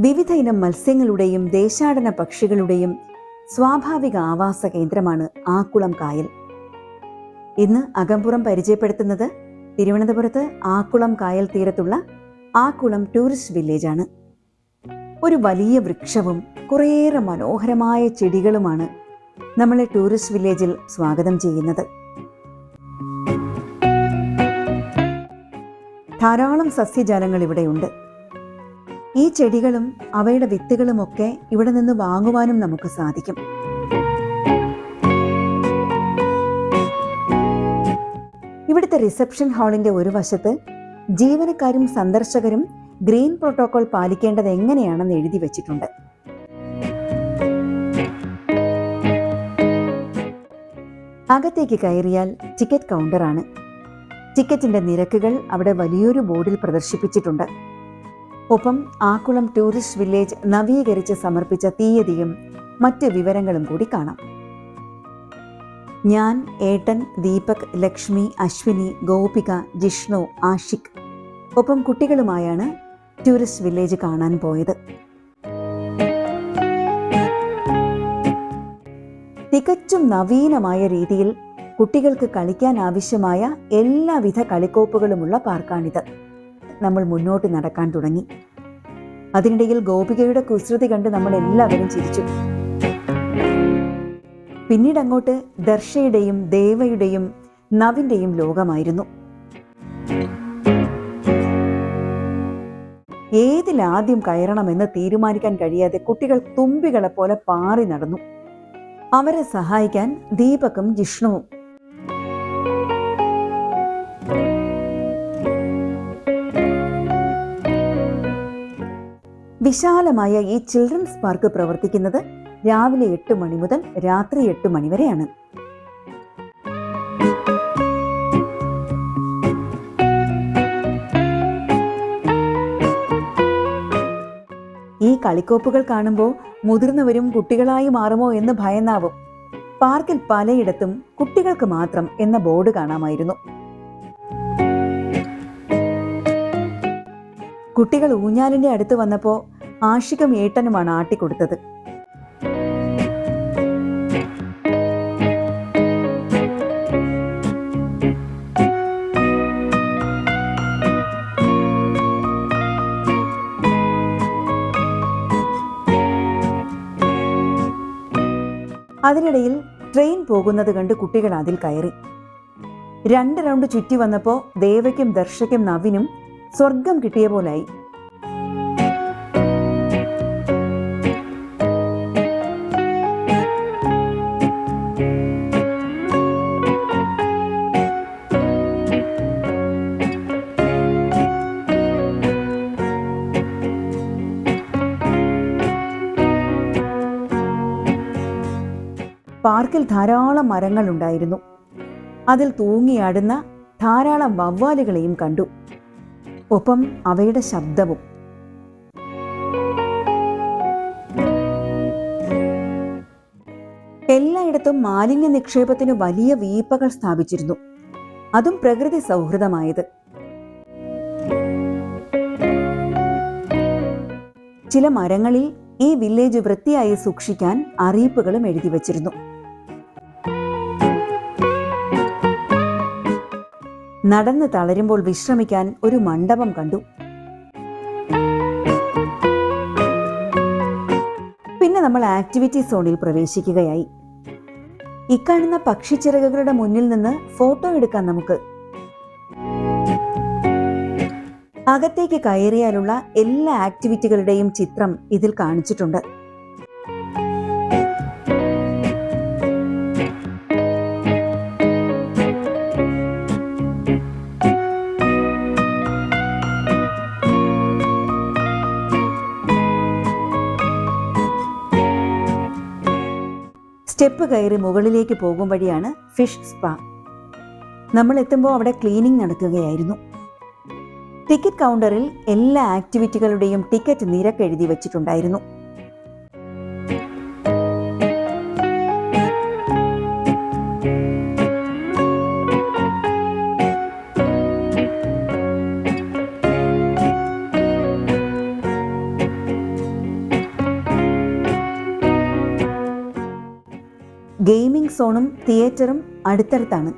വിവിധ ഇനം മത്സ്യങ്ങളുടെയും ദേശാടന പക്ഷികളുടെയും സ്വാഭാവിക ആവാസ കേന്ദ്രമാണ് ആക്കുളം കായൽ. ഇന്ന് അകമ്പുറം പരിചയപ്പെടുത്തുന്നത് തിരുവനന്തപുരത്ത് ആക്കുളം കായൽ തീരത്തുള്ള ആക്കുളം ടൂറിസ്റ്റ് വില്ലേജാണ്. ഒരു വലിയ വൃക്ഷവും കുറേയേറെ മനോഹരമായ ചെടികളുമാണ് നമ്മളെ ടൂറിസ്റ്റ് വില്ലേജിൽ സ്വാഗതം ചെയ്യുന്നത്. ധാരാളം സസ്യജാലങ്ങൾ ഇവിടെയുണ്ട്. ഈ ചെടികളും അവയുടെ വിത്തുകളുമൊക്കെ ഇവിടെ നിന്ന് വാങ്ങുവാനും നമുക്ക് സാധിക്കും. ഇവിടുത്തെ റിസപ്ഷൻ ഹാളിന്റെ ഒരു വശത്ത് ജീവനക്കാരും സന്ദർശകരും ഗ്രീൻ പ്രോട്ടോകോൾ പാലിക്കേണ്ടത് എങ്ങനെയാണെന്ന് എഴുതി വെച്ചിട്ടുണ്ട്. അകത്തേക്ക് കയറിയാൽ ടിക്കറ്റ് കൗണ്ടറാണ്. ടിക്കറ്റിന്റെ നിരക്കുകൾ അവിടെ വലിയൊരു ബോർഡിൽ പ്രദർശിപ്പിച്ചിട്ടുണ്ട്. ഒപ്പം ആക്കുളം ടൂറിസ്റ്റ് വില്ലേജ് നവീകരിച്ച് സമർപ്പിച്ച തീയതിയും മറ്റ് വിവരങ്ങളും കൂടി കാണാം. ഞാൻ ഏട്ടൻ ദീപക് ലക്ഷ്മി അശ്വിനി ഗോപിക ജിഷ്ണു ആഷിഖ് ഒപ്പം കുട്ടികളുമായാണ് ടൂറിസ്റ്റ് വില്ലേജ് കാണാൻ പോയത്. തികച്ചും നവീനമായ രീതിയിൽ കുട്ടികൾക്ക് കളിക്കാൻ ആവശ്യമായ എല്ലാവിധ കളിക്കോപ്പുകളുമുള്ള പാർക്കാണിത്. നമ്മൾ മുന്നോട്ട് നടക്കാൻ തുടങ്ങി. അതിനിടയിൽ ഗോപികയുടെ കുസൃതി കണ്ട് നമ്മൾ എല്ലാവരും ചിരിച്ചു. പിന്നീട് അങ്ങോട്ട് ദർശയുടെയും ദേവയുടെയും നവിന്റെയും ലോകമായിരുന്നു. ഏതിലാദ്യം കയറണമെന്ന് തീരുമാനിക്കാൻ കഴിയാതെ കുട്ടികൾ തുമ്പികളെ പോലെ പാറി നടന്നു. അവരെ സഹായിക്കാൻ ദീപകും ജിഷ്ണുവും വിശാലമായ ഈ ചിൽഡ്രൻസ് പാർക്ക് പ്രവർത്തിക്കുന്നത് രാവിലെ എട്ട് മണി മുതൽ രാത്രി എട്ട് മണി വരെയാണ്. ഈ കളിക്കോപ്പുകൾ കാണുമ്പോൾ മുതിർന്നവരും കുട്ടികളായി മാറുമോ എന്ന് ഭയന്നാവും. പാർക്കിൽ പലയിടത്തും കുട്ടികൾക്ക് മാത്രം എന്ന ബോർഡ് കാണാമായിരുന്നു. കുട്ടികൾ ഊഞ്ഞാലിന്റെ അടുത്ത് വന്നപ്പോൾ ആഷികം ഏട്ടനുമാണ് ആട്ടിക്കൊടുത്തത്. അതിനിടയിൽ ട്രെയിൻ പോകുന്നത് കണ്ട് കുട്ടികൾ അതിൽ കയറി. രണ്ട് റൗണ്ട് ചുറ്റി വന്നപ്പോൾ ദേവയ്ക്കും ദർശയ്ക്കും നവിനും സ്വർഗം കിട്ടിയ പോലായി. പാർക്കിൽ ധാരാളം മരങ്ങൾ ഉണ്ടായിരുന്നു അതിൽ തൂങ്ങിയാടുന്ന ധാരാളം വവ്വാലുകളെയും കണ്ടു. ഒപ്പം അവയുടെ ശബ്ദവും. എല്ലായിടത്തും മാലിന്യ നിക്ഷേപത്തിന് വലിയ വീപ്പകൾ സ്ഥാപിച്ചിരുന്നു. അതും പ്രകൃതി സൗഹൃദമായത്. ചില മരങ്ങളിൽ ഈ വില്ലേജ് വൃത്തിയായി സൂക്ഷിക്കാൻ അറിയിപ്പുകളും എഴുതി വച്ചിരുന്നു. നടന്ന് തളരുമ്പോൾ വിശ്രമിക്കാൻ ഒരു മണ്ഡപം കണ്ടു. പിന്നെ നമ്മൾ ആക്ടിവിറ്റി സോണിൽ പ്രവേശിക്കുകയായി. ഇക്കാണുന്ന പക്ഷിച്ചിറകുകളുടെ മുന്നിൽ നിന്ന് ഫോട്ടോ എടുക്കാം നമുക്ക്. അകത്തേക്ക് കയറിയാലുള്ള എല്ലാ ആക്ടിവിറ്റികളുടെയും ചിത്രം ഇതിൽ കാണിച്ചിട്ടുണ്ട്. സ്റ്റെപ്പ് കയറി മുകളിലേക്ക് പോകും വഴിയാണ് ഫിഷ് സ്പാ. നമ്മൾ എത്തുമ്പോൾ അവിടെ ക്ലീനിങ് നടക്കുകയായിരുന്നു. ടിക്കറ്റ് കൗണ്ടറിൽ എല്ലാ ആക്ടിവിറ്റികളുടെയും ടിക്കറ്റ് നിരക്ക് എഴുതി വച്ചിട്ടുണ്ടായിരുന്നു. തിയേറ്ററും അടുത്തടുത്താണ്.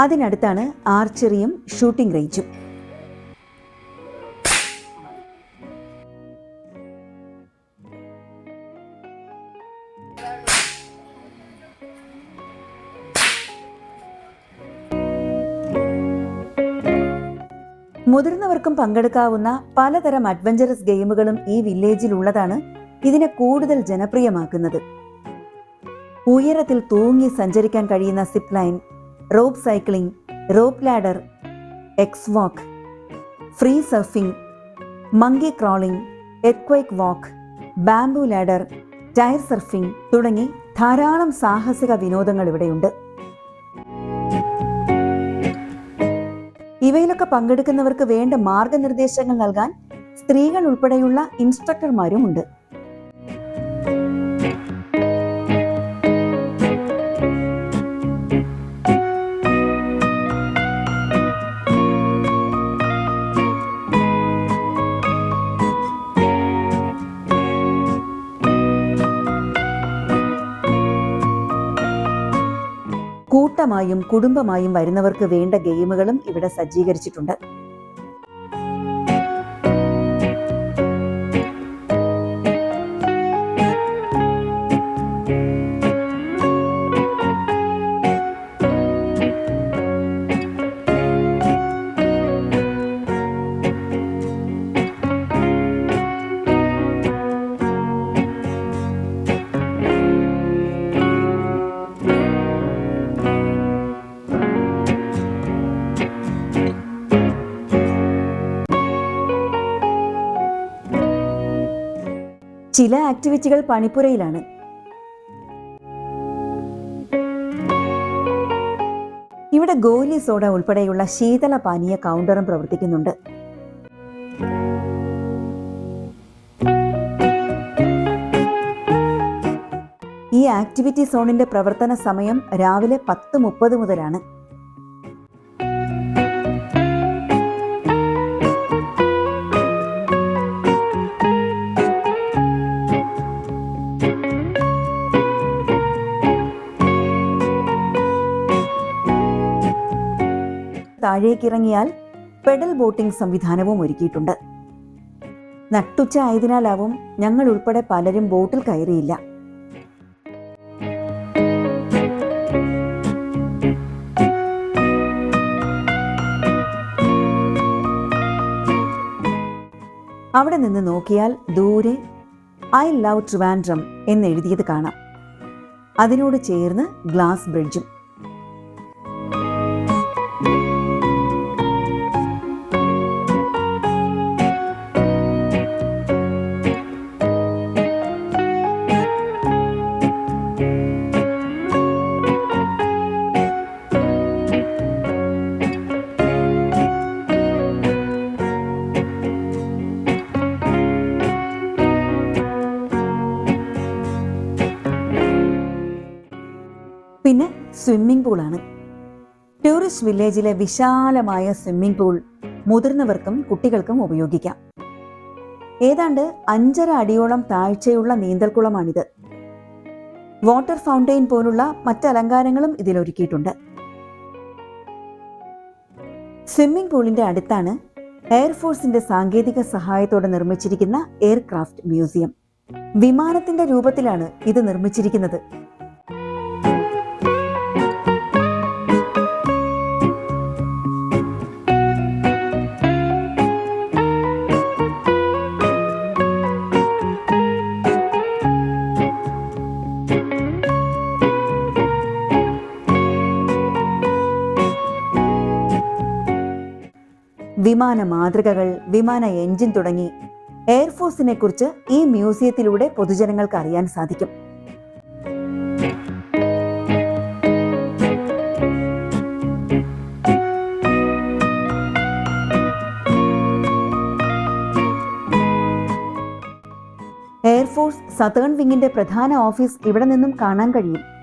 അതിനടുത്താണ് ആർച്ചറിയും ഷൂട്ടിംഗ് റേഞ്ചും. മുതിർന്നവർക്കും പങ്കെടുക്കാവുന്ന പലതരം അഡ്വഞ്ചറസ് ഗെയിമുകളും ഈ വില്ലേജിൽ ഉള്ളതാണ് ഇതിനെ കൂടുതൽ ജനപ്രിയമാക്കുന്നത്. ഉയരത്തിൽ തൂങ്ങി സഞ്ചരിക്കാൻ കഴിയുന്ന zip line rope cycling rope ladder X walk free surfing monkey crawling എക്വൈക്ക് walk bamboo ladder tyre surfing തുടങ്ങി ധാരാളം സാഹസിക വിനോദങ്ങൾ ഇവിടെയുണ്ട്. ഇവയിലൊക്കെ പങ്കെടുക്കുന്നവർക്ക് വേണ്ട മാർഗനിർദ്ദേശങ്ങൾ നൽകാൻ സ്ത്രീകൾ ഉൾപ്പെടെയുള്ള ഇൻസ്ട്രക്ടർമാരുമുണ്ട് കൂട്ടമായും കുടുംബമായും വരുന്നവർക്ക് വേണ്ട ഗെയിമുകളും ഇവിടെ സജ്ജീകരിച്ചിട്ടുണ്ട്. ചില ആക്ടിവിറ്റികൾ പണിപ്പുരയിലാണ്. ഇവിടെ ഗോലി സോഡ ഉൾപ്പെടെയുള്ള ശീതള പാനീയ കൗണ്ടറും പ്രവർത്തിക്കുന്നുണ്ട്. ഈ ആക്ടിവിറ്റി സോണിന്റെ പ്രവർത്തന സമയം രാവിലെ പത്ത് മുപ്പത് മുതലാണ്. താഴേക്കിറങ്ങിയാൽ പെഡൽ ബോട്ടിംഗ് സംവിധാനവും ഒരുക്കിയിട്ടുണ്ട്. നട്ടുച്ച ആയതിനാലാവും ഞങ്ങൾ ഉൾപ്പെടെ പലരും ബോട്ടിൽ കയറിയില്ല. അവിടെ നിന്ന് നോക്കിയാൽ ദൂരെ ഐ ലവ് ട്രിവാൻഡ്രം എന്നെഴുതിയത് കാണാം. അതിനോട് ചേർന്ന് ഗ്ലാസ് ബ്രിഡ്ജും. പിന്നെ സ്വിമ്മിംഗ് പൂളാണ് ടൂറിസ്റ്റ് വില്ലേജിലെ വിശാലമായ സ്വിമ്മിംഗ് പൂൾ മുതിർന്നവർക്കും കുട്ടികൾക്കും ഉപയോഗിക്കാം. ഏതാണ്ട് അഞ്ചര അടിയോളം താഴ്ചയുള്ള നീന്തൽക്കുളമാണിത്. വാട്ടർ ഫൗണ്ടെയിൻ പോലുള്ള മറ്റ് അലങ്കാരങ്ങളും ഇതിലൊരുക്കിയിട്ടുണ്ട് സ്വിമ്മിംഗ് പൂളിന്റെ അടുത്താണ് എയർഫോഴ്സിന്റെ സാങ്കേതിക സഹായത്തോടെ നിർമ്മിച്ചിരിക്കുന്ന എയർക്രാഫ്റ്റ് മ്യൂസിയം വിമാനത്തിന്റെ രൂപത്തിലാണ് ഇത് നിർമ്മിച്ചിരിക്കുന്നത്. വിമാന മാതൃകകൾ വിമാന എഞ്ചിൻ തുടങ്ങി എയർഫോഴ്സിനെ കുറിച്ച് ഈ മ്യൂസിയത്തിലൂടെ പൊതുജനങ്ങൾക്ക് അറിയാൻ സാധിക്കും. എയർഫോഴ്സ് സതേൺ വിങ്ങിന്റെ പ്രധാന ഓഫീസ് ഇവിടെ നിന്നും കാണാൻ കഴിയും.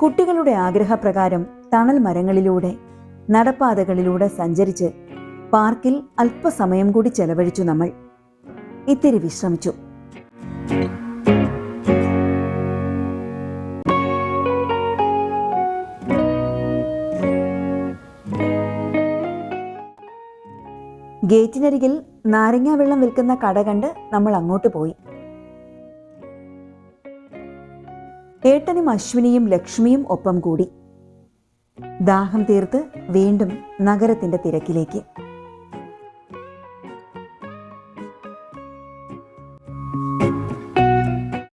കുട്ടികളുടെ ആഗ്രഹപ്രകാരം തണൽ മരങ്ങളിലൂടെ നടപ്പാതകളിലൂടെ സഞ്ചരിച്ച് പാർക്കിൽ അല്പസമയം കൂടി ചെലവഴിച്ചു നമ്മൾ. ഇത്തിരി വിശ്രമിച്ചു. ഗേറ്റിനരികിൽ നാരങ്ങാ വെള്ളം വിൽക്കുന്ന കട കണ്ട് നമ്മൾ അങ്ങോട്ട് പോയി. ഏട്ടനും അശ്വിനിയും ലക്ഷ്മിയും ഒപ്പം കൂടി. ദാഹം തീർത്ത് വീണ്ടും നഗരത്തിന്റെ തിരക്കിലേക്ക്.